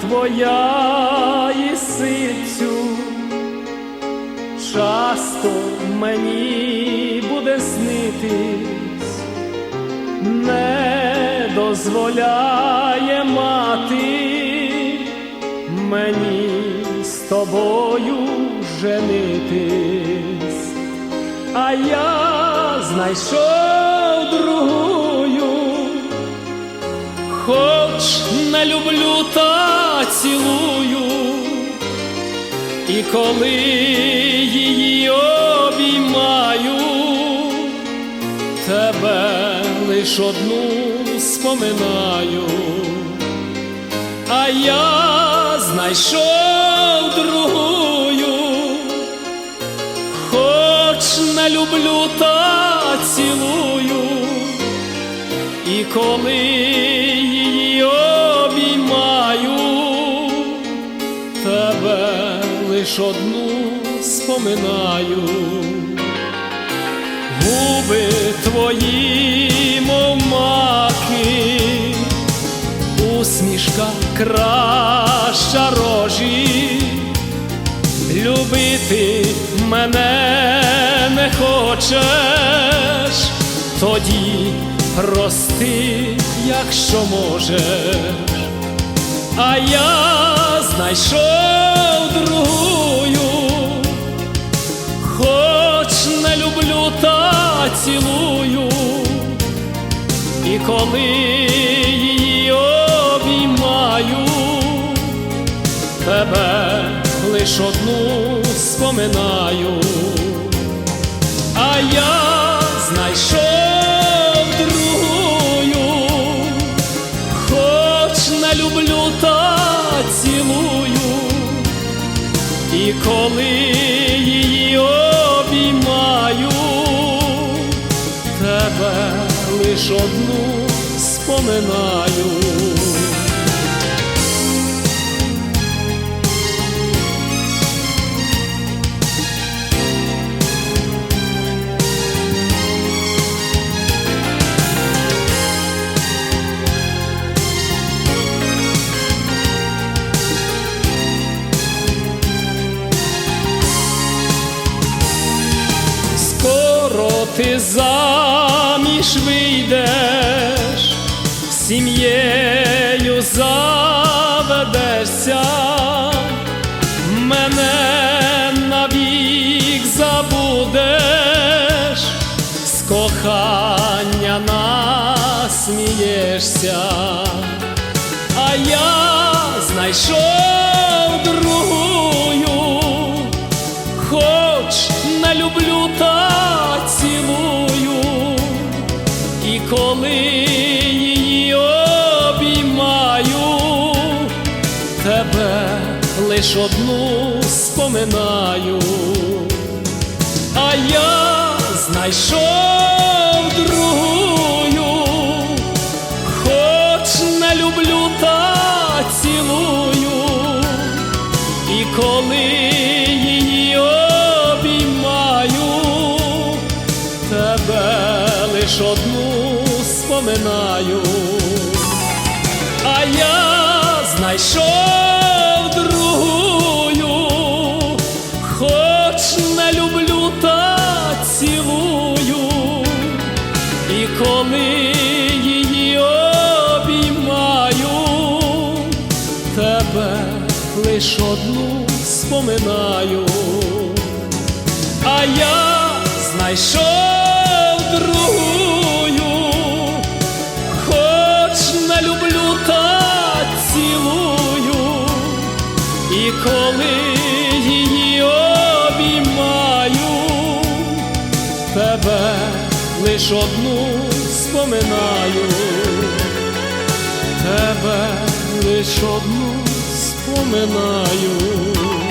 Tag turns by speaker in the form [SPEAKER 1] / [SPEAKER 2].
[SPEAKER 1] твоя ісицю, часто мені буде снитись, не дозволяє мати мені з тобою женитись, а я знайшов другую, хоч не люблю та цілую, і коли її обіймаю, тебе лиш одну споминаю, а я знайшов другую, хоч не люблю та цілую, і коли лиш одну споминаю, губи твої, мов маки, усмішка краща рожі, любити мене не хочеш, тоді прости, якщо можеш, а я знайшов цілую, і коли її обіймаю, тебе лиш одну споминаю, а я знайшов другую, хоч не люблю та цілую, і коли лиш одну споминаю. Ти заміж вийдеш, сім'єю заведешся, мене навік забудеш, з кохання насмієшся, а я знайшов другую хоч не люблю та цілую, коли її обіймаю, тебе лиш одну споминаю, а я знайшов другую, хоч не люблю та цілую, і коли споминаю, а я знайшов другую, хоч не люблю та цілую, і коли її обіймаю, тебе лиш одну споминаю, а я знайшов другую, лиш одну споминаю тебе лиш одну споминаю.